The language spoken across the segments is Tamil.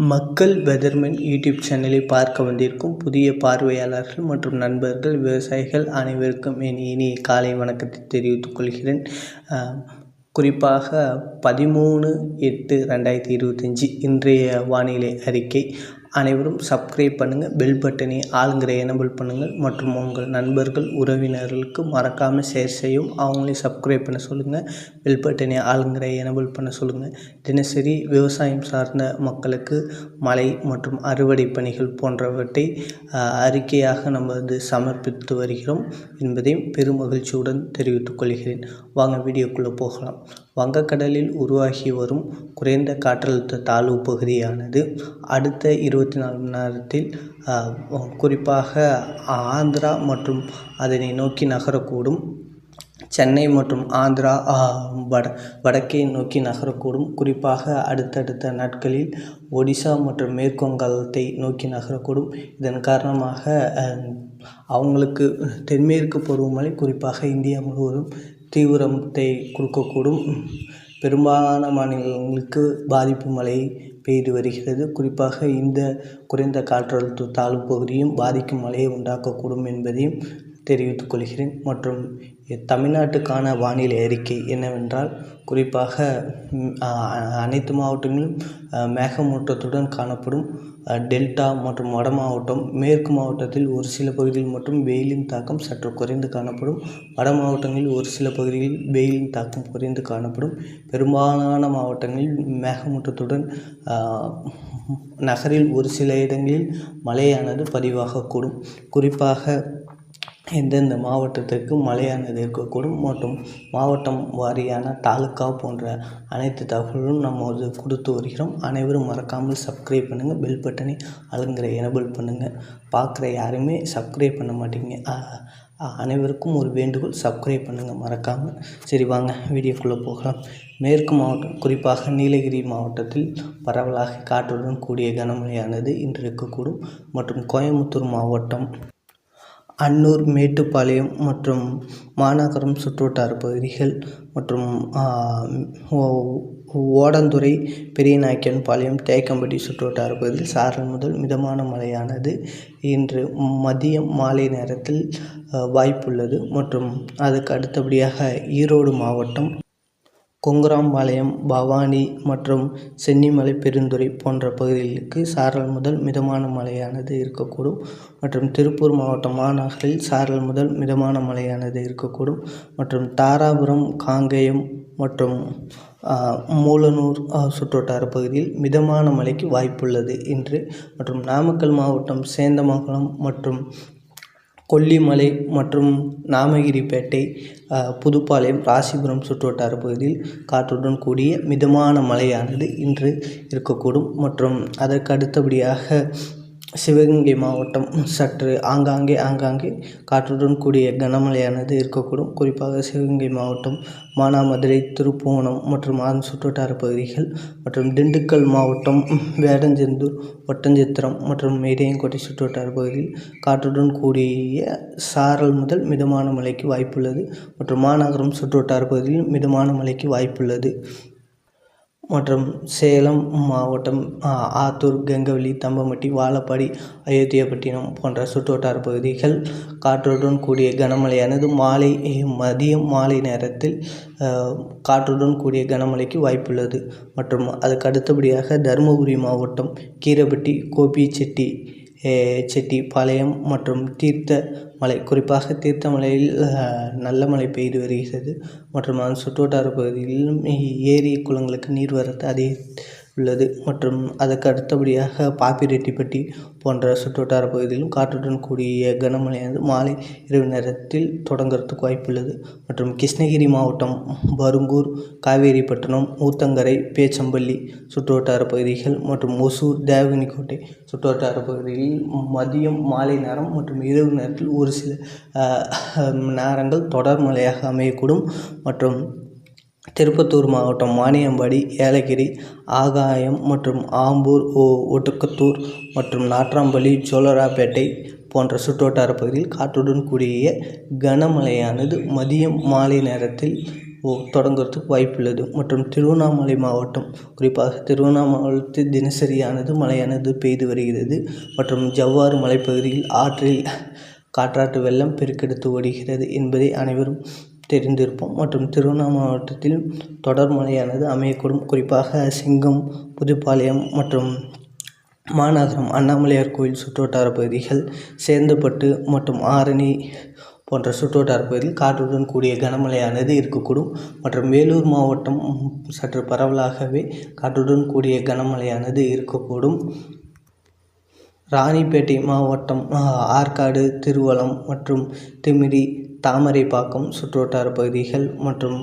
மக்கள் வெதர்மேன் யூடியூப் சேனலை பார்க்க வந்திருக்கும் புதிய பார்வையாளர்கள் மற்றும் நண்பர்கள் விவசாயிகள் அனைவருக்கும் என் இனிய காலை வணக்கத்தை தெரிவித்துக் கொள்கிறேன். குறிப்பாக பதிமூணு எட்டு ரெண்டாயிரத்தி இருபத்தஞ்சி இன்றைய வானிலை அறிக்கை. அனைவரும் சப்ஸ்கிரைப் பண்ணுங்கள் பெல் பட்டனை ஆளுங்கிற எனபிள் பண்ணுங்கள் மற்றும் உங்கள் நண்பர்கள் உறவினர்களுக்கு மறக்காமல் ஷேர் செய்யும் அவங்களையும் சப்ஸ்கிரைப் பண்ண சொல்லுங்கள் பெல் பட்டனை ஆளுங்கிற எனபிள் பண்ண சொல்லுங்கள் தினசரி விவசாயம் சார்ந்த மக்களுக்கு மழை மற்றும் அறுவடை பணிகள் போன்றவற்றை அறிக்கையாக நம்ம வந்து சமர்ப்பித்து வருகிறோம் என்பதையும் பெரும் மகிழ்ச்சியுடன் தெரிவித்துக் கொள்கிறேன். வாங்க வீடியோக்குள்ளே போகலாம். வங்கக்கடலில் உருவாகி வரும் குறைந்த காற்றழுத்த தாழ்வு பகுதியானது அடுத்த இருபத்தி நாலு மணி நேரத்தில் குறிப்பாக ஆந்திரா மற்றும் அதனை நோக்கி நகரக்கூடும். சென்னை மற்றும் ஆந்திரா வட வடக்கே நோக்கி நகரக்கூடும். குறிப்பாக அடுத்தடுத்த நாட்களில் ஒடிசா மற்றும் மேற்குவங்கத்தை நோக்கி நகரக்கூடும். இதன் காரணமாக அவங்களுக்கு தென்மேற்கு பருவமழை குறிப்பாக இந்தியா முழுவதும் தீவிரத்தை கொடுக்கக்கூடும். பெரும்பாலான மாநிலங்களுக்கு பாதிப்பு மழை பெய்து வருகிறது. குறிப்பாக இந்த குறைந்த காற்றழுத்த தாழ்வு பகுதியும் பாதிக்கும் மழையை உண்டாக்கக்கூடும் என்பதையும் தெரிவித்துக் கொள்கிறேன். மற்றும் தமிழ்நாட்டுக்கான வானிலை அறிக்கை என்னவென்றால் குறிப்பாக அனைத்து மாவட்டங்களிலும் மேகமூட்டத்துடன் காணப்படும் டெல்டா மற்றும் வட மாவட்டம் மேற்கு மாவட்டத்தில் ஒரு சில பகுதிகளில் மட்டும் வெயிலின் தாக்கம் சற்று குறைந்து காணப்படும் வட மாவட்டங்களில் ஒரு சில பகுதிகளில் வெயிலின் தாக்கம் குறைந்து காணப்படும் பெரும்பாலான மாவட்டங்களில் மேகமூட்டத்துடன் நகரில் ஒரு சில இடங்களில் மழையானது பதிவாகக்கூடும். குறிப்பாக எந்தெந்த மாவட்டத்திற்கு மழையானது இருக்கக்கூடும். மற்றும் மாவட்டம் வாரியான தாலுக்கா போன்ற அனைத்து தகவல்களும் நம்ம வந்து கொடுத்து வருகிறோம். அனைவரும் மறக்காமல் சப்ஸ்கிரைப் பண்ணுங்கள் பெல் பட்டனை அழுங்குற எனபிள் பண்ணுங்கள் பார்க்குற யாருமே சப்ஸ்கிரைப் பண்ண மாட்டீங்க. அனைவருக்கும் ஒரு வேண்டுகோள் சப்ஸ்கிரைப் பண்ணுங்கள் மறக்காமல். சரி வாங்க. வீடியோக்குள்ளே போகலாம். மேற்கு மாவட்டம் குறிப்பாக நீலகிரி மாவட்டத்தில் பரவலாக காற்றுடன் கூடிய கனமழையானது இன்று இருக்கக்கூடும். மற்றும் கோயம்புத்தூர் மாவட்டம் அன்னூர் மேட்டுப்பாளையம் மற்றும் மாநகரம் சுற்றுவட்டார பகுதிகள் மற்றும் ஓடந்துறை பெரியநாயக்கன்பாளையம் தேக்கம்பட்டி சுற்றுவட்டார பகுதியில் சாரல் முதல் மிதமான மழையானது இன்று மதியம் மாலை நேரத்தில் வாய்ப்புள்ளது மற்றும் அதுக்கு அடுத்தபடியாக ஈரோடு மாவட்டம் கொங்கராம்பாளையம் பவானி மற்றும் சென்னிமலை பெருந்துறை போன்ற பகுதிகளுக்கு சாரல் முதல் மிதமான மழையானது இருக்கக்கூடும் மற்றும் திருப்பூர் மாவட்டம் மாநகரில் சாரல் முதல் மிதமான மழையானது இருக்கக்கூடும் மற்றும் தாராபுரம் காங்கேயம் மற்றும் மூலனூர் சுற்றுவட்டார பகுதியில் மிதமான மழைக்கு வாய்ப்புள்ளது இன்று மற்றும் நாமக்கல் மாவட்டம் சேந்தமங்கலம் மற்றும் கொல்லிமலை மற்றும் நாமகிரிப்பேட்டை புதுப்பாளையம் ராசிபுரம் சுற்றுவட்டார பகுதியில் காற்றுடன் கூடிய மிதமான மழையானது இன்று இருக்கக்கூடும் மற்றும் அதற்கு அடுத்தபடியாக சிவகங்கை மாவட்டம் சற்று ஆங்காங்கே ஆங்காங்கே காற்றுடன் கூடிய கனமழையானது இருக்கக்கூடும். குறிப்பாக சிவகங்கை மாவட்டம் மானாமதுரை திருப்புவனம் மற்றும் அதன் சுற்றுவட்டார பகுதிகள் மற்றும் திண்டுக்கல் மாவட்டம் வேடஞ்செந்தூர் ஒட்டஞ்சித்திரம் மற்றும் மேடையங்கோட்டை சுற்றுவட்டார பகுதியில் காற்றுடன் கூடிய சாரல் முதல் மிதமான மழைக்கு வாய்ப்புள்ளது மற்றும் மாநகரம் சுற்றுவட்டார பகுதியில் மிதமான மழைக்கு வாய்ப்புள்ளது. மற்றும் சேலம் மாவட்டம் ஆத்தூர் கெங்கவல்லி தம்பம்பட்டி வாழப்பாடி அயோத்தியாபட்டினம் போன்ற சுற்றுவட்டார பகுதிகள் காற்றுடன் கூடிய கனமழையானது மாலை மதியம் மாலை நேரத்தில் காற்றுடன் கூடிய கனமழைக்கு வாய்ப்புள்ளது. மற்றும் அதுக்கு அடுத்தபடியாக தருமபுரி மாவட்டம் கீரப்பட்டி கோபிச்செட்டி செட்டிப்பாளையம் மற்றும் தீர்த்த மலை. குறிப்பாக தீர்த்தமலையில் நல்ல மழை பெய்து வருகிறது. மற்றும் அதன் சுற்றுவட்டார பகுதிகளிலும் ஏரி குளங்களுக்கு நீர் வரத்து அதிக உள்ளது. மற்றும் அதற்கு அடுத்தபடியாக பாப்பிரெட்டிப்பட்டி போன்ற சுற்றுவட்டார பகுதியிலும் காற்றுடன் கூடிய கனமழையானது மாலை இரவு நேரத்தில் தொடங்குறதுக்கு வாய்ப்புள்ளது. மற்றும் கிருஷ்ணகிரி மாவட்டம் பருங்கூர் காவேரிப்பட்டினம் ஊத்தங்கரை பேச்சம்பள்ளி சுற்றுவட்டார பகுதிகள் மற்றும் ஒசூர் தேவகனிக்கோட்டை சுற்றுவட்டார பகுதிகளில் மதியம் மாலை நேரம் மற்றும் இரவு நேரத்தில் ஒரு சில நேரங்கள் தொடர் மழையாக அமையக்கூடும். மற்றும் திருப்பத்தூர் மாவட்டம் வாணியம்பாடி ஏலகிரி ஆகாயம் மற்றும் ஆம்பூர் ஓ ஒட்டுக்கத்தூர் மற்றும் நாட்றாம்பள்ளி ஜோலராப்பேட்டை போன்ற சுற்றுவட்டார பகுதியில் காற்றுடன் கூடிய கனமழையானது மதியம் மாலை நேரத்தில் தொடங்குறதுக்கு வாய்ப்புள்ளது. மற்றும் திருவண்ணாமலை மாவட்டம் குறிப்பாக திருவண்ணாமலை தினசரியானது மழையானது பெய்து வருகிறது. மற்றும் ஜவ்வாறு மலைப்பகுதியில் ஆற்றில் காற்றாற்று வெள்ளம் பெருக்கெடுத்து ஓடுகிறது என்பதை அனைவரும் தெரிந்திருப்போம். மற்றும் திருவண்ணாமலை மாவட்டத்தில் தொடர் மழையானது அமையக்கூடும். குறிப்பாக சிங்கம் புதுப்பாளையம் மற்றும் மாநகரம் அண்ணாமலையார் கோயில் சுற்றுவட்டார பகுதிகள் சேந்தப்பட்டு மற்றும் ஆரணி போன்ற சுற்றுவட்டார பகுதியில் காற்றுடன் கூடிய கனமழையானது இருக்கக்கூடும். மற்றும் வேலூர் மாவட்டம் சற்று பரவலாகவே காற்றுடன் கூடிய கனமழையானது இருக்கக்கூடும். ராணிப்பேட்டை மாவட்டம் ஆற்காடு திருவலம் மற்றும் திமிரி தாமரைப்பாக்கம் சுற்றுவட்டார பகுதிகள் மற்றும்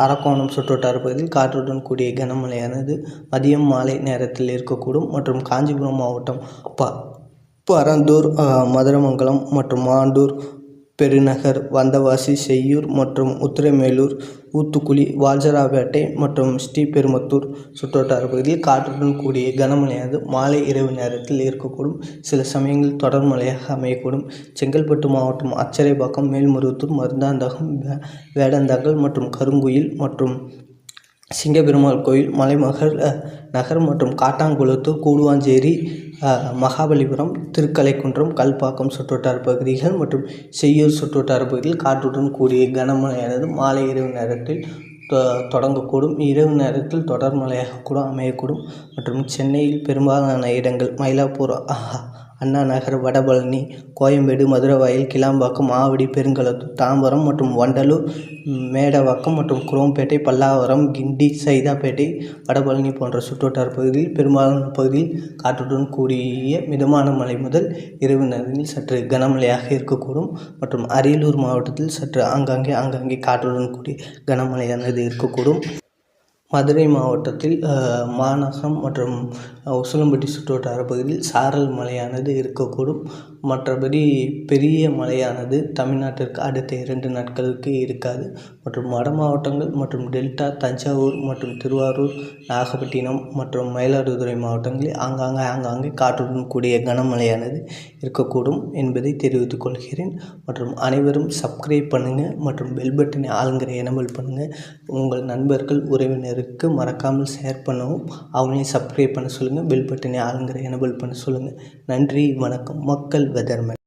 அரக்கோணம் சுற்றுவட்டார பகுதியில் காற்றுடன் கூடிய கனமழையானது மதியம் மாலை நேரத்தில் இருக்கக்கூடும் மற்றும் காஞ்சிபுரம் மாவட்டம் ப பரந்தூர் மதுரமங்கலம் மற்றும் மாண்டூர் பெருநகர் வந்தவாசி செய்யூர் மற்றும் உத்திரமேலூர் ஊத்துக்குளி வால்ஜராப்பேட்டை மற்றும் ஸ்ரீபெரும்புதூர் சுற்றுவட்டார பகுதியில் காற்றுடன் கூடிய கனமழையானது மாலை இரவு நேரத்தில் இருக்கக்கூடும். சில சமயங்களில் தொடர் மழையாக அமையக்கூடும். செங்கல்பட்டு மாவட்டம் அச்சரைப்பாக்கம் மேல்மருவத்தூர் மருந்தாந்தகம் வேடந்தாங்கல் மற்றும் கருங்குயில் மற்றும் சிங்கப்பெருமாள் கோயில் மலைமகள் நகர் மற்றும் காட்டாங்குளத்தூர் கூடுவாஞ்சேரி மகாபலிபுரம் திருக்கலைக்குன்றம் கல்பாக்கம் சுற்றுவட்டார பகுதிகள் மற்றும் செய்யூர் சுற்றுவட்டார பகுதியில் காற்றுடன் கூடிய கனமழையானது மாலை இரவு நேரத்தில் தொடங்கக்கூடும். இரவு நேரத்தில் தொடர் மழையாக கூட அமையக்கூடும் மற்றும் சென்னையில் பெரும்பாலான இடங்கள் மயிலாப்பூர் அண்ணா நகர் வடபழனி கோயம்பேடு மதுரவாயல் கிளாம்பாக்கம் ஆவடி பெருங்களத்தூர் தாம்பரம் மற்றும் வண்டலூர் மேடவாக்கம் மற்றும் குரோம்பேட்டை பல்லாவரம் கிண்டி சைதாப்பேட்டை வடபழனி போன்ற சுற்றுவட்டார பகுதியில் பெரும்பாலான பகுதியில் காற்றுடன் கூடிய மிதமான மழை முதல் இரவு நேரங்களில் சற்று கனமழையாக இருக்கக்கூடும் மற்றும் அரியலூர் மாவட்டத்தில் சற்று ஆங்காங்கே ஆங்காங்கே காற்றுடன் கூடிய கனமழையானது இருக்கக்கூடும். மதுரை மாவட்டத்தில் மாநகரம் மற்றும் உசிலம்பட்டி சுற்றுவட்டார பகுதியில் சாரல் மழையானது இருக்கக்கூடும். மற்றபடி பெரிய மழையானது தமிழ்நாட்டிற்கு அடுத்த இரண்டு நாட்களுக்கு இருக்காது. மற்றும் வட மாவட்டங்கள் மற்றும் டெல்டா தஞ்சாவூர் மற்றும் திருவாரூர் நாகப்பட்டினம் மற்றும் மயிலாடுதுறை மாவட்டங்களில் ஆங்காங்கே ஆங்காங்கே காற்றுடன் கூடிய கனமழையானது இருக்கக்கூடும் என்பதை தெரிவித்துக் கொள்கிறேன். மற்றும் அனைவரும் சப்ஸ்கிரைப் பண்ணுங்கள் மற்றும் பெல் பட்டனை ஆளுங்கிற எனபிள் பண்ணுங்கள் உங்கள் நண்பர்கள் உறவினருக்கு மறக்காமல் ஷேர் பண்ணவும் அவங்களையும் சப்ஸ்கிரைப் பண்ண சொல்லுங்கள் பெல் பட்டனை ஆளுங்கிற எனபிள் பண்ண சொல்லுங்கள் நன்றி வணக்கம். மக்கள் வெதர்மேன்